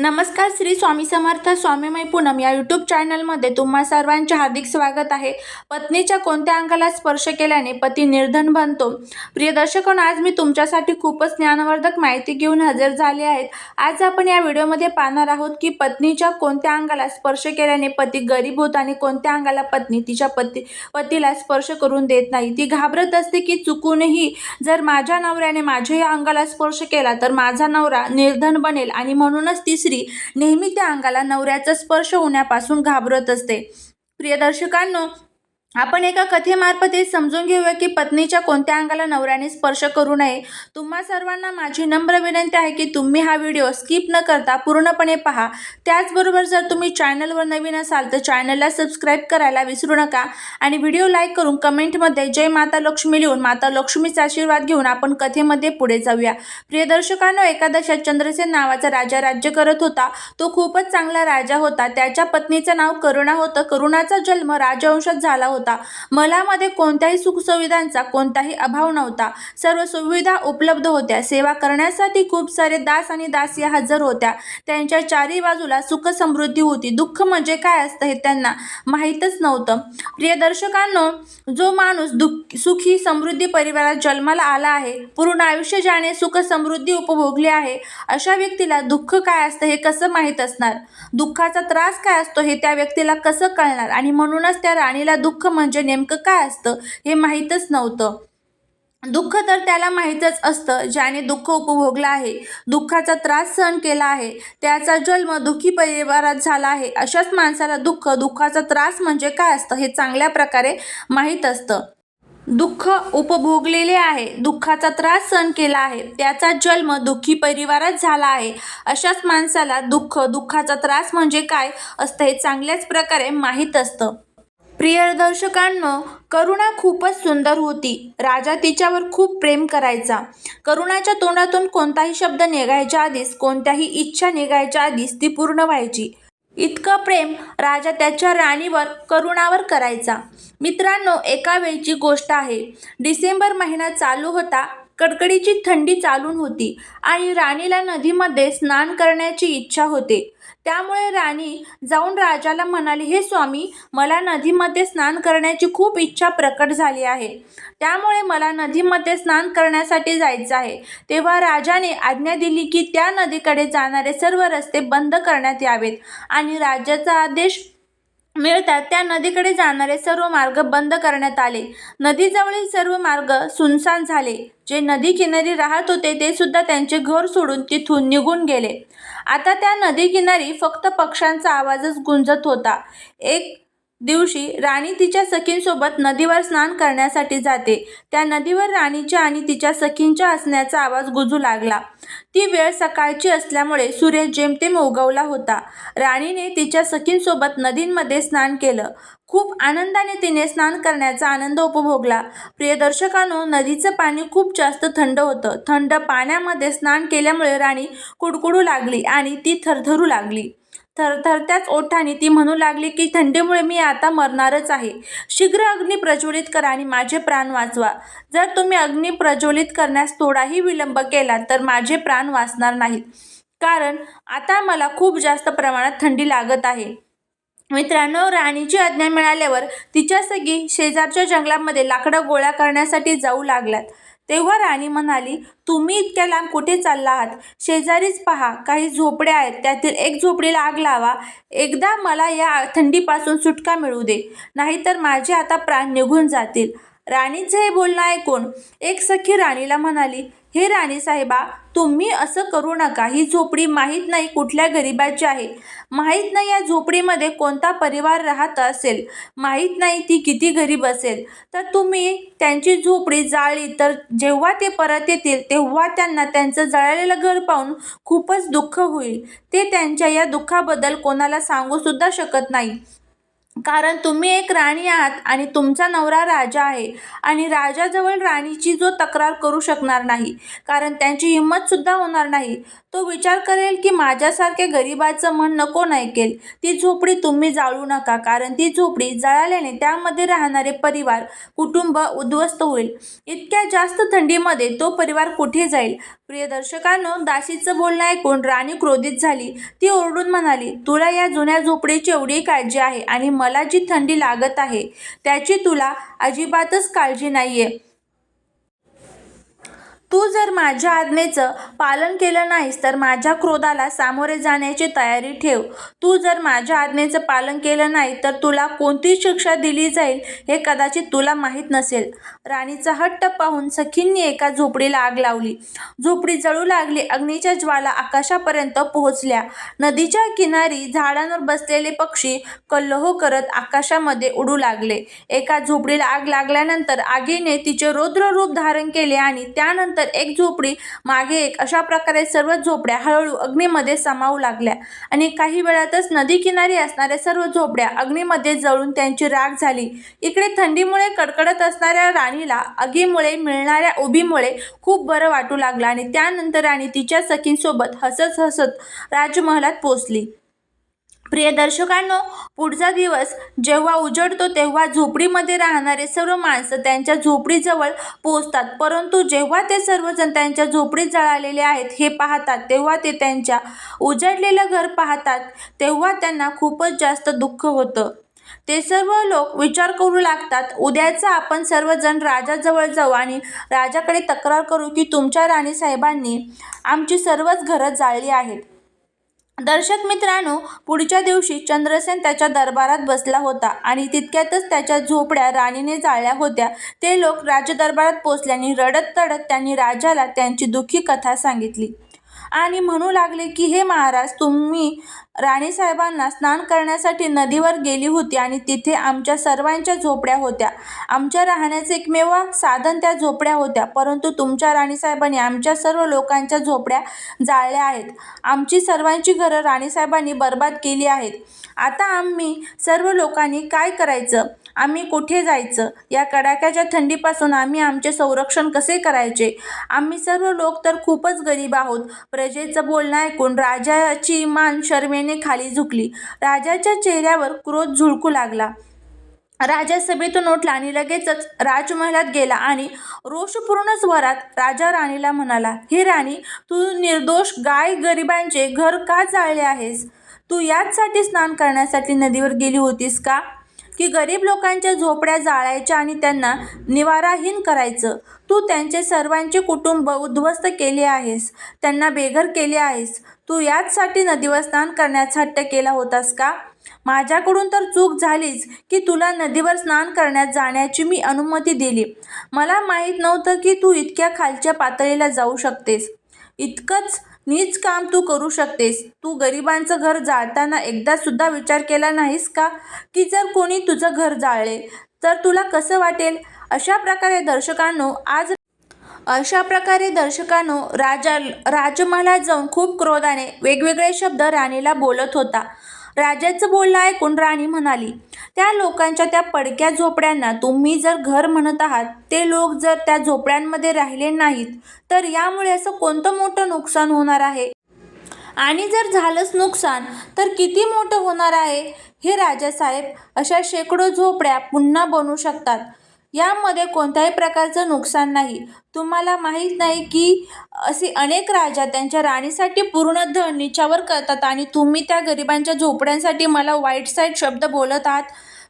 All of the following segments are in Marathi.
नमस्कार श्री स्वामी समर्थ स्वामीमय पूनम या यूट्यूब चॅनलमध्ये तुम्हा सर्वांचे हार्दिक स्वागत आहे. पत्नीच्या कोणत्या अंगाला स्पर्श केल्याने पती निर्धन बनतो? प्रिय दर्शकांनो आज मी तुमच्यासाठी खूपच ज्ञानवर्धक माहिती घेऊन हजर झाले आहेत. आज आपण या व्हिडिओमध्ये पाहणार आहोत की पत्नीच्या कोणत्या अंगाला स्पर्श केल्याने पती गरीब होत आणि कोणत्या अंगाला पत्नी तिच्या पती पतीला स्पर्श करून देत नाही. ती घाबरत असते की चुकूनही जर माझ्या नवऱ्याने माझ्या या अंगाला स्पर्श केला तर माझा नवरा निर्धन बनेल आणि म्हणूनच ती स्त्री नेहमी त्या अंगाला नवऱ्याचा स्पर्श होण्यापासून घाबरत असते. प्रिय दर्शकांनो आपण एका कथेमार्फत हे समजून घेऊया की पत्नीच्या कोणत्या अंगाला नवऱ्याने स्पर्श करू नये. तुम्हा सर्वांना माझी नम्र विनंती आहे की तुम्ही हा व्हिडिओ स्किप न करता पूर्णपणे पहा. त्याचबरोबर जर तुम्ही चॅनलवर नवीन असाल तर चॅनलला सबस्क्राईब करायला विसरू नका आणि व्हिडिओ लाईक करून कमेंटमध्ये जय माता लक्ष्मी लिहून माता लक्ष्मीचा आशीर्वाद घेऊन आपण कथेमध्ये पुढे जाऊया. प्रिय दर्शकांनो एकादशात चंद्रसेन नावाचा राजा राज्य करत होता. तो खूपच चांगला राजा होता. त्याच्या पत्नीचं नाव करुणा होतं. करुणाचा जन्म राजवंशात झाला होता. होता. मलामध्ये कोणत्याही सुखसुविधांचा कोणताही अभाव नव्हता. सर्व सुविधा उपलब्ध होत्या. सेवा करण्यासाठी खूप सारे दास आणि दासिया हजर होत्या. त्यांच्या चारी बाजूला सुख समृद्धी होती. दुःख म्हणजे काय असतं हे त्यांना माहीतच नव्हतं. प्रिय दर्शकांनो जो माणूस दुःख सुखी समृद्धी परिवारात जन्माला आला आहे पूर्ण आयुष्य ज्याने सुख समृद्धी उपभोगली आहे अशा व्यक्तीला दुःख काय असतं हे कसं माहीत असणार? दुःखाचा त्रास काय असतो हे त्या व्यक्तीला कसं कळणार? आणि म्हणूनच त्या राणीला दुःख म्हणजे नेमकं काय असतं हे माहीतच नव्हतं. दुःख तर त्याला माहीतच असतं ज्याने दुःख उपभोगलं आहे दुःखाचा त्रास सहन केला आहे त्याचा जन्म दुःखी परिवारात झाला आहे अशाच माणसाला दुःख दुःखाचा त्रास म्हणजे काय असतं हे चांगल्या प्रकारे माहीत असतं. दुःख उपभोगलेले आहे दुःखाचा त्रास सहन केला आहे त्याचा जन्म दुःखी परिवारात झाला आहे अशाच माणसाला दुःख दुःखाचा त्रास म्हणजे काय असतं हे चांगल्याच प्रकारे माहीत असतं. प्रिय दर्शकांनो करुणा खूपच सुंदर होती. राजा तिच्यावर खूप प्रेम करायचा. करुणाच्या तोंडातून कोणताही शब्द निघायच्या आधीच कोणत्याही इच्छा निघायच्या आधीच ती पूर्ण व्हायची. इतकं प्रेम राजा त्याच्या राणीवर करुणावर करायचा. मित्रांनो एका वेळची गोष्ट आहे. डिसेंबर महिना चालू होता कडकडीची थंडी चालून होती आणि राणीला नदीमध्ये स्नान करण्याची इच्छा होते. त्यामुळे राणी जाऊन राजाला म्हणाली हे स्वामी मला नदीमध्ये स्नान करण्याची खूप इच्छा प्रकट झाली आहे. त्यामुळे मला नदीमध्ये स्नान करण्यासाठी जायचं आहे. तेव्हा राजाने आज्ञा दिली की त्या नदीकडे जाणारे सर्व रस्ते बंद करण्यात यावेत आणि राज्याचा आदेश मिळतात त्या नदीकडे जाणारे सर्व मार्ग बंद करण्यात आले. नदीजवळील सर्व मार्ग सुनसान झाले. जे नदी किनारी राहत होते ते सुद्धा त्यांचे घर सोडून तिथून निघून गेले. आता त्या नदीकिनारी फक्त पक्ष्यांचा आवाजच गुंजत होता. एक दिवशी राणी तिच्या सखींसोबत नदीवर स्नान करण्यासाठी जाते. त्या नदीवर राणीच्या आणि तिच्या सखींच्या असण्याचा आवाज गुजू लागला. ती वेळ सकाळची असल्यामुळे सूर्य जेमतेम उगवला होता. राणीने तिच्या सखींसोबत नदींमध्ये स्नान केलं. खूप आनंदाने तिने स्नान करण्याचा आनंद उपभोगला. प्रिय दर्शकांनो नदीचं पाणी खूप जास्त थंड होतं. थंड पाण्यामध्ये स्नान केल्यामुळे राणी कुडकुडू लागली आणि ती थरथरू लागली. थरथरत्याच ओठाने ती म्हणू लागली की थंडीमुळे मी आता मरणारच आहे. शीघ्र अग्नी प्रज्वलित करा आणि माझे प्राण वाचवा. जर तुम्ही अग्नी प्रज्वलित करण्यास थोडाही विलंब केला तर माझे प्राण वाचणार नाहीत. कारण आता मला खूप जास्त प्रमाणात थंडी लागत आहे. मित्रांनो राणीची आज्ञा मिळाल्यावर तिच्या सगळी शेजारच्या जंगलामध्ये लाकडं गोळा करण्यासाठी जाऊ लागल्यात. तेव्हा राणी म्हणाली तुम्ही इतक्या लांब कुठे चालला आहात? शेजारीच पहा काही झोपड्या आहेत त्यातील एक झोपडीला आग लावा. एकदा मला या थंडीपासून सुटका मिळू दे. नाहीतर माझे आता प्राण निघून जातील. राणीचं हे बोलणं ऐकून एक सखी राणीला म्हणाली हे राणी साहेबा तुम्ही असं करू नका. ही झोपडी माहीत नाही कुठल्या गरिबाची आहे. माहीत नाही या झोपडीमध्ये कोणता परिवार राहत असेल. माहीत नाही ती किती गरीब असेल. तर तुम्ही त्यांची झोपडी जाळली. तर जेव्हा ते परत येतील तेव्हा त्यांना त्यांचं जळालेलं घर पाहून खूपच दुःख होईल. ते त्यांच्या या दुःखाबद्दल कोणाला सांगूसुद्धा शकत नाही. कारण तुम्ही एक राणी आहात आणि तुमचा नवरा राजा आहे आणि राजाजवळ राणीची जो तक्रार करू शकणार नाही कारण त्यांची हिंमतसुद्धा होणार नाही. तो विचार करेल की माझ्यासारख्या गरिबाचं म्हणणं कोण ऐकेल ती झोपडी तुम्ही जाळू नका कारण ती झोपडी जळाल्याने त्यामध्ये राहणारे परिवार कुटुंब उद्ध्वस्त होईल. इतक्या जास्त थंडीमध्ये तो परिवार कुठे जाईल? प्रिय दर्शकांनो दाशीचं बोलणं ऐकून राणी क्रोधित झाली. ती ओरडून म्हणाली तुला या जुन्या झोपडीची एवढी काळजी आहे आणि मला मला जी थंडी लागत आहे त्याची तुला अजिबातच काळजी नाहीये. तू जर माझ्या आज्ञेचं पालन केलं नाहीस तर माझ्या क्रोधाला सामोरे जाण्याची तयारी ठेव. तू जर माझ्या आज्ञेचं पालन केलं नाही तर तुला कोणती शिक्षा दिली जाईल हे कदाचित तुला माहीत नसेल. राणीचा हट्ट पाहून सखींनी एका झोपडीला आग लावली. झोपडी जळू लागली अग्नीच्या ज्वाला आकाशापर्यंत पोहोचल्या. नदीच्या किनारी झाडांवर बसलेले पक्षी कल्लोह करत आकाशामध्ये उडू लागले. एका झोपडीला आग लागल्यानंतर आगीने तिचे रौद्र रूप धारण केले आणि त्यानंतर एक झोपडी मागे एक अशा प्रकारे सर्व झोपड्या हळूहळू अग्नीमध्ये सामावू लागल्या. आणि काही वेळातच नदी किनारी असणाऱ्या सर्व झोपड्या अग्नीमध्ये जळून त्यांची राख झाली. इकडे थंडीमुळे कडकडत असणाऱ्या राणीला आगीमुळे मिळणाऱ्या उभीमुळे खूप बरं वाटू लागलं आणि त्यानंतर राणी तिच्या सखींसोबत हसत हसत राजमहालात पोचली प्रिय दर्शकांनो पुढचा दिवस जेव्हा उजडतो तेव्हा झोपडीमध्ये राहणारे सर्व माणसं त्यांच्या झोपडीजवळ पोहोचतात. परंतु जेव्हा ते सर्वजण त्यांच्या झोपडीत जळालेले आहेत हे पाहतात तेव्हा ते त्यांच्या उजडलेलं घर पाहतात तेव्हा त्यांना खूपच जास्त दुःख होतं. ते सर्व लोक विचार करू लागतात उद्याचा आपण सर्वजण राजाजवळ जाऊ आणि राजाकडे तक्रार करू की तुमच्या राणीसाहेबांनी आमची सर्वच घरं जाळली आहेत. दर्शक मित्रांनो पुढच्या दिवशी चंद्रसेन त्याच्या दरबारात बसला होता आणि तितक्यातच त्याच्या झोपड्या राणीने जाळल्या होत्या. ते लोक राजदरबारात पोचल्याने रडत तडत त्यांनी राजाला त्यांची दुःखी कथा सांगितली. आणि म्हणू लागले की हे महाराज तुम्ही राणीसाहेबांना स्नान करण्यासाठी नदीवर गेली होती आणि तिथे आमच्या सर्वांच्या झोपड्या होत्या. आमच्या राहण्याचे एकमेव साधन त्या झोपड्या होत्या परंतु तुमच्या राणीसाहेबांनी आमच्या सर्व लोकांच्या झोपड्या जाळल्या आहेत. आमची सर्वांची घरं राणीसाहेबांनी बर्बाद केली आहेत. आता आम्ही सर्व लोकांनी काय करायचं? आम्ही कुठे जायचं? या कडाक्याच्या थंडीपासून आम्ही आमचे संरक्षण कसे करायचे? आम्ही सर्व लोक तर खूपच गरीब आहोत. प्रजेचं बोलणं ऐकून राजाची मान शर्मेने खाली झुकली. राजाच्या चेहऱ्यावर क्रोध झुळकू लागला. राजा सभेतून उठला आणि लगेचच राजमहालात गेला आणि रोषपूर्ण स्वरात राजा राणीला म्हणाला हे राणी तू निर्दोष गाय गरिबांचे घर का जाळले आहेस? तू याचसाठी स्नान करण्यासाठी नदीवर गेली होतीस का? की गरीब लोकांच्या झोपड्या जाळायच्या आणि त्यांना निवाराहीन करायचं. तू त्यांचे सर्वांचे कुटुंब उद्ध्वस्त केले आहेस. त्यांना बेघर केले आहेस. तू याचसाठी नदीवर स्नान करण्याचा हट्ट केला होतास का? माझ्याकडून तर चूक झालीच की तुला नदीवर स्नान करण्यात जाण्याची मी अनुमती दिली. मला माहीत नव्हतं की तू इतक्या खालच्या पातळीला जाऊ शकतेस. इतकंच नीच काम तू करू शकतेस. तू गरिबांचं घर जाळताना एकदा सुद्धा विचार केला नाहीस का? की जर कोणी तुझं घर जाळले तर तुला कसं वाटेल? अशा प्रकारे दर्शकांनो आज अशा प्रकारे दर्शकांनो राजा राजमहालात जाऊन खूप क्रोधाने वेगवेगळे शब्द राणीला बोलत होता. राजाचं बोलणं ऐकून राणी म्हणाली त्या लोकांच्या त्या पडक्या झोपड्यांना तुम्ही जर घर म्हणत आहात ते लोक जर त्या झोपड्यांमध्ये राहिले नाहीत तर यामुळे असं कोणतं मोठं नुकसान होणार आहे? आणि जर झालंच नुकसान तर किती मोठं होणार आहे? हे राजासाहेब अशा शेकडो झोपड्या पुन्हा बनू शकतात. यामध्ये कोणत्याही प्रकारचं नुकसान नाही. तुम्हाला माहीत नाही की असे अनेक राजा त्यांच्या राणीसाठी पूर्ण धन निच्यावर करतात आणि तुम्ही त्या गरिबांच्या झोपड्यांसाठी मला वाईट साईड शब्द बोलत आहात.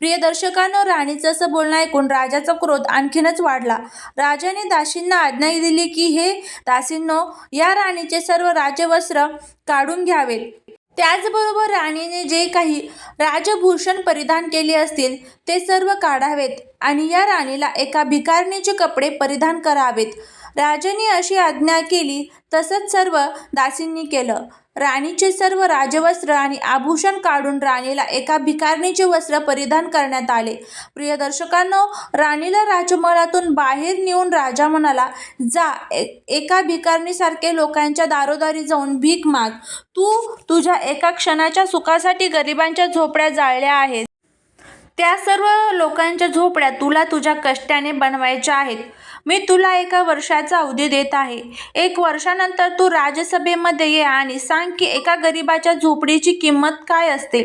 प्रिय दर्शकांनो राणीचं असं बोलणं ऐकून राजाचा क्रोध आणखीनच वाढला. राजाने दासींना आज्ञा दिली की हे दासींनो या राणीचे सर्व राजवस्त्र काढून घ्यावेत त्याचबरोबर राणीने जे काही राजभूषण परिधान केले असतील ते सर्व काढावेत आणि या राणीला एका भिकारणीचे कपडे परिधान करावेत. राजाने अशी आज्ञा केली तसंच सर्व दासींनी केलं. राणीचे सर्व राजवस्त्र आणि आभूषण काढून राणीला एका भिकारणीचे वस्त्र परिधान करण्यात आले. प्रिय दर्शकांनो राणीला राजमहालातून बाहेर नेऊन राजा म्हणाला जा ए एका भिकारणीसारखे लोकांच्या दारोदारी जाऊन भीक माग. तू तुझ्या एका क्षणाच्या सुखासाठी गरिबांच्या झोपड्या जाळल्या आहेत. त्या सर्व लोकांच्या झोपड्या तुला तुझ्या कष्टाने बनवायच्या आहेत. मी तुला एका वर्षाचा अवधी देत आहे. एक वर्षानंतर तू राजसभेमध्ये ये आणि सांग की एका गरिबाच्या झोपडीची किंमत काय असते.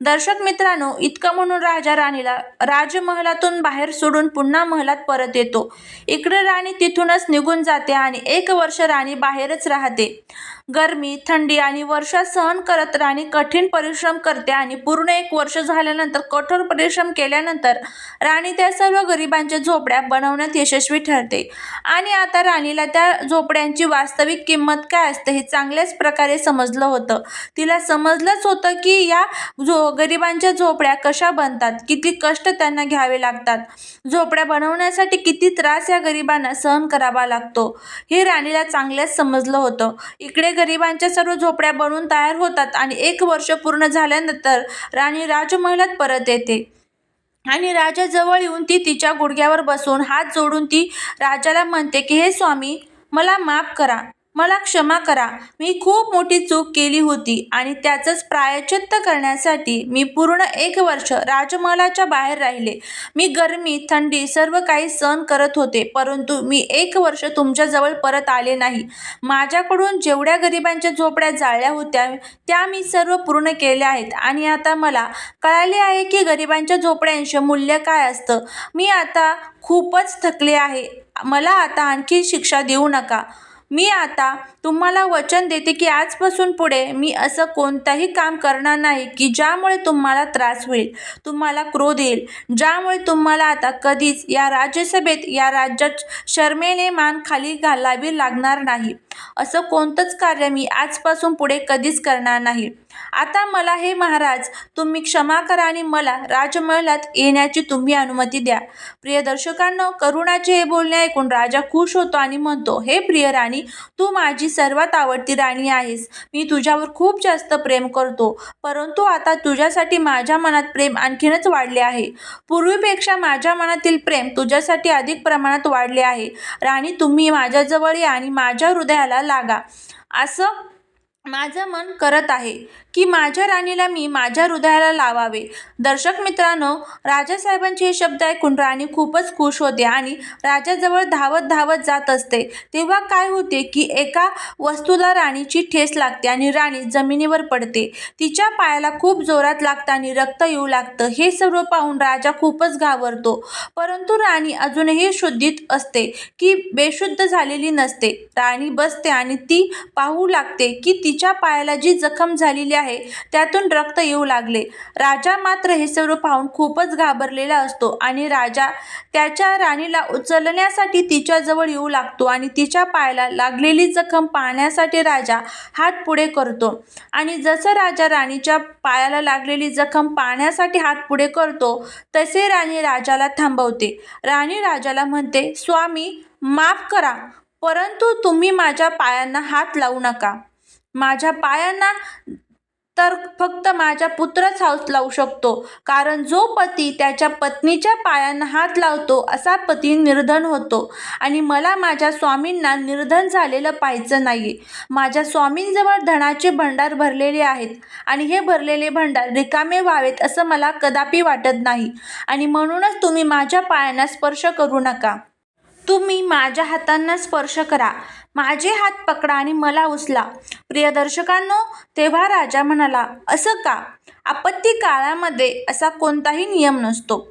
दर्शक मित्रांनो इतकं म्हणून राजा राणीला राजमहलातून बाहेर सोडून पुन्हा महलात परत येतो. इकडे राणी तिथूनच निघून जाते आणि एक वर्ष राणी बाहेरच राहते. गरमी थंडी आणि वर्षा सहन करत राणी कठीण परिश्रम करते आणि पूर्ण एक वर्ष झाल्यानंतर कठोर परिश्रम केल्यानंतर राणी त्या सर्व गरिबांच्या झोपड्या बनवण्यात यशस्वी ठरते. आणि आता राणीला त्या झोपड्यांची वास्तविक किंमत काय असते हे चांगल्याच प्रकारे समजलं होतं. तिला समजलंच होतं की या झो गरिबांच्या झोपड्या कशा बनतात किती कष्ट त्यांना घ्यावे लागतात. झोपड्या बनवण्यासाठी किती त्रास या गरिबांना सहन करावा लागतो हे राणीला चांगल्याच समजलं होतं. इकडे गरिबांच्या सर्व झोपड्या बनवून तयार होतात आणि एक वर्ष पूर्ण झाल्यानंतर राणी राजमहलात परत येते. आणि राजाजवळ येऊन ती तिच्या गुडघ्यावर बसून हात जोडून ती राजाला म्हणते की हे स्वामी मला माफ करा. मला क्षमा करा. मी खूप मोठी चूक केली होती आणि त्याचंच प्रायचित्त करण्यासाठी मी पूर्ण एक वर्ष राजमहालाच्या बाहेर राहिले. मी गरमी थंडी सर्व काही सहन करत होते परंतु मी एक वर्ष तुमच्याजवळ परत आले नाही. माझ्याकडून जेवढ्या गरिबांच्या झोपड्या जाळल्या होत्या त्या मी सर्व पूर्ण केल्या आहेत. आणि आता मला कळाले आहे की गरिबांच्या झोपड्यांचे मूल्य काय असतं. मी आता खूपच थकले आहे. मला आता आणखी शिक्षा देऊ नका. मी आता तुम्हाला वचन देते की आजपासून पुढे मी असं कोणतंही काम करणार नाही की ज्यामुळे तुम्हाला त्रास होईल तुम्हाला क्रोध येईल. ज्यामुळे तुम्हाला आता कधीच या राज्यसभेत या राज्यात शर्मेने मान खाली घालावी लागणार नाही. असं कोणतंच कार्य मी आजपासून पुढे कधीच करणार नाही. आता मला हे महाराज तुम्ही क्षमा करा आणि मला राजमहलात येण्याची तुम्ही अनुमती द्या. प्रिय दर्शकांनो करुणाचे हे बोलणे ऐकून राजा खुश होतो आणि म्हणतो हे प्रिय राणी तू माझी सर्वात आवडती राणी आहेस. मी तुझ्यावर खूप जास्त प्रेम करतो परंतु आता तुझ्यासाठी माझ्या मनात प्रेम आणखीनच वाढले आहे. पूर्वीपेक्षा माझ्या मनातील प्रेम तुझ्यासाठी अधिक प्रमाणात वाढले आहे. राणी तुम्ही माझ्याजवळ या आणि माझ्या हृदयाला लागा. असं माझं मन करत आहे. की माझ्या राणीला मी माझ्या हृदयाला लावावे. दर्शक मित्रांनो राजासाहेबांचे हे शब्द ऐकून राणी खूपच खुश होते आणि राजाजवळ धावत धावत जात असते. तेव्हा काय होते की एका वस्तूला राणीची ठेस लागते आणि राणी जमिनीवर पडते. तिच्या पायाला खूप जोरात लागतं आणि रक्त येऊ लागतं. हे सर्व पाहून राजा खूपच घाबरतो. परंतु राणी अजूनही शुद्धीत असते की बेशुद्ध झालेली नसते. राणी बसते आणि ती पाहू लागते की तिच्या पायाला जी जखम झालेली आहे. त्यातून रक्त येऊ लागले. राजा मात्र हे सर्व पाहून खूपच घाबरलेला असतो आणि राजा त्याच्या राणीला उचलण्यासाठी तिच्याजवळ येऊ लागतो आणि तिच्या पायाला लागलेली जखम पाहण्यासाठी राजा हात पुढे करतो. आणि जसं राजा राणीच्या पायाला लागलेली जखम पाहण्यासाठी हात पुढे करतो तसे राणी राजाला थांबवते. राणी राजाला म्हणते स्वामी माफ करा परंतु तुम्ही माझ्या पायांना हात लावू नका. माझ्या पायांना तर फक्त माझा पुत्रच हात लावू शकतो. कारण जो पती त्याच्या पत्नीच्या पायांना हात लावतो असा पती निर्धन होतो. आणि मला माझ्या स्वामींना निर्धन झालेलं पाहायचं नाही माझ्या स्वामींजवळ धनाचे भंडार भरलेले आहेत. आणि हे भरलेले भंडार रिकामे व्हावेत असं मला कदापि वाटत नाही. आणि म्हणूनच तुम्ही माझ्या पायांना स्पर्श करू नका. तुम्ही माझ्या हातांना स्पर्श करा. माझे हात पकडा आणि मला उचला. प्रिय दर्शकांनो तेव्हा राजा म्हणाला असं का? आपत्ती काळामध्ये असा कोणताही नियम नसतो.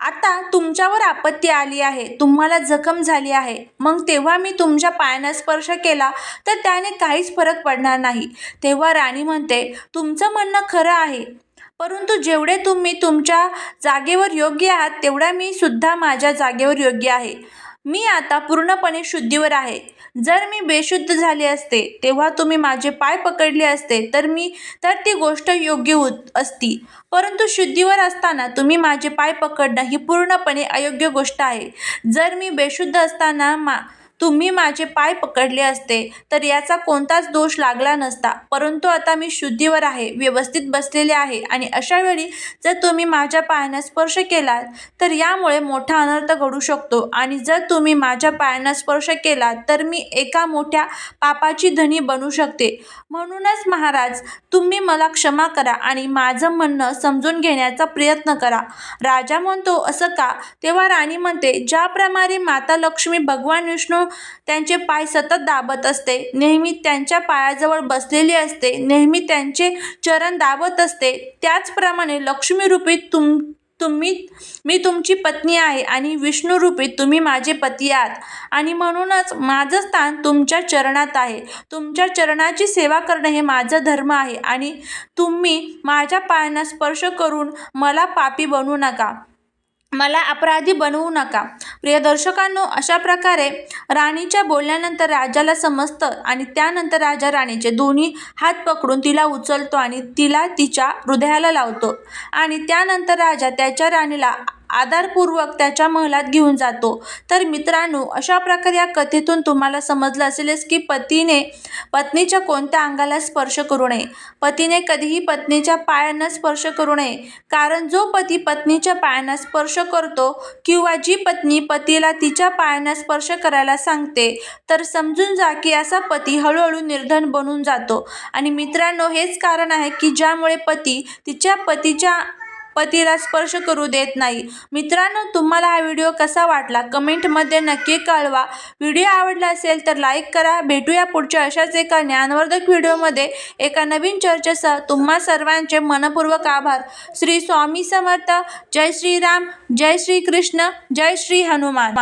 आता तुमच्यावर आपत्ती आली आहे तुम्हाला जखम झाली आहे. मग तेव्हा मी तुमच्या पायांना स्पर्श केला तर त्याने काहीच फरक पडणार नाही. तेव्हा राणी म्हणते तुमचं म्हणणं खरं आहे. परंतु जेवढे तुम्ही तुमच्या जागेवर योग्य आहात तेवढा मी सुद्धा माझ्या जागेवर योग्य आहे. मी आता पूर्णपणे शुद्धीवर आहे. जर मी बेशुद्ध झाले असते तेव्हा तुम्ही माझे पाय पकडले असते तर मी तर ती गोष्ट योग्य होत असती. परंतु शुद्धीवर असताना तुम्ही माझे पाय पकडणं ही पूर्णपणे अयोग्य गोष्ट आहे. जर मी बेशुद्ध असताना मा तुम्ही माझे पाय पकडले असते तर याचा कोणताच दोष लागला नसता. परंतु आता मी शुद्धीवर आहे व्यवस्थित बसलेले आहे आणि अशा वेळी जर तुम्ही माझ्या पायांना स्पर्श केलात तर यामुळे मोठा अनर्थ घडू शकतो. आणि जर तुम्ही माझ्या पायांना स्पर्श केला तर मी एका मोठ्या पापाची धनी बनू शकते. म्हणूनच महाराज तुम्ही मला क्षमा करा आणि माझं म्हणणं समजून घेण्याचा प्रयत्न करा. राजा म्हणतो असं का? तेव्हा राणी म्हणते ज्याप्रमाणे माता लक्ष्मी भगवान विष्णू त्यांचे पाय सतत दाबत असते. नेहमी त्यांच्या पायाजवळ बसलेली असते. नेहमी त्यांचे चरण दाबत असते. त्याचप्रमाणे लक्ष्मीरूपी तुम तुम्ही मी तुमची पत्नी आहे आणि विष्णुरूपी तुम्ही माझे पती आहात. आणि म्हणूनच माझं स्थान तुमच्या चरणात आहे. तुमच्या चरणाची सेवा करणं हे माझं धर्म आहे. आणि तुम्ही माझ्या पायांना स्पर्श करून मला पापी बनवू नका. मला अपराधी बनवू नका. प्रिय दर्शकांनो अशा प्रकारे राणीच्या बोलल्यानंतर राजाला समजतं आणि त्यानंतर राजा राणीचे दोन्ही हात पकडून तिला उचलतो आणि तिला तिच्या हृदयाला लावतो. आणि त्यानंतर राजा त्याच्या राणीला आदरपूर्वक त्याच्या महलात घेऊन जातो. तर मित्रांनो अशा प्रकारे या कथेतून तुम्हाला समजलं असेलच की पतीने पत्नीच्या कोणत्या अंगाला स्पर्श करू नये. पतीने कधीही पत्नीच्या पायांना स्पर्श करू नये. कारण जो पती पत्नीच्या पायांना स्पर्श करतो किंवा जी पत्नी पतीला तिच्या पायांना स्पर्श करायला सांगते तर समजून जा की असा पती हळूहळू निर्धन बनून जातो. आणि मित्रांनो हेच कारण आहे की ज्यामुळे पती तिच्या पतीच्या पतीला स्पर्श करू देत नाही. मित्रांनो तुम्हाला हा व्हिडिओ कसा वाटला? कमेंटमध्ये नक्की कळवा. व्हिडिओ आवडला असेल तर लाईक करा. भेटूया पुढच्या अशाच एका ज्ञानवर्धक व्हिडिओमध्ये. एका नवीन चर्चेसह तुम्हा सर्वांचे मनपूर्वक आभार. श्री स्वामी समर्थ. जय श्रीराम. जय श्री कृष्ण जय श्री हनुमान.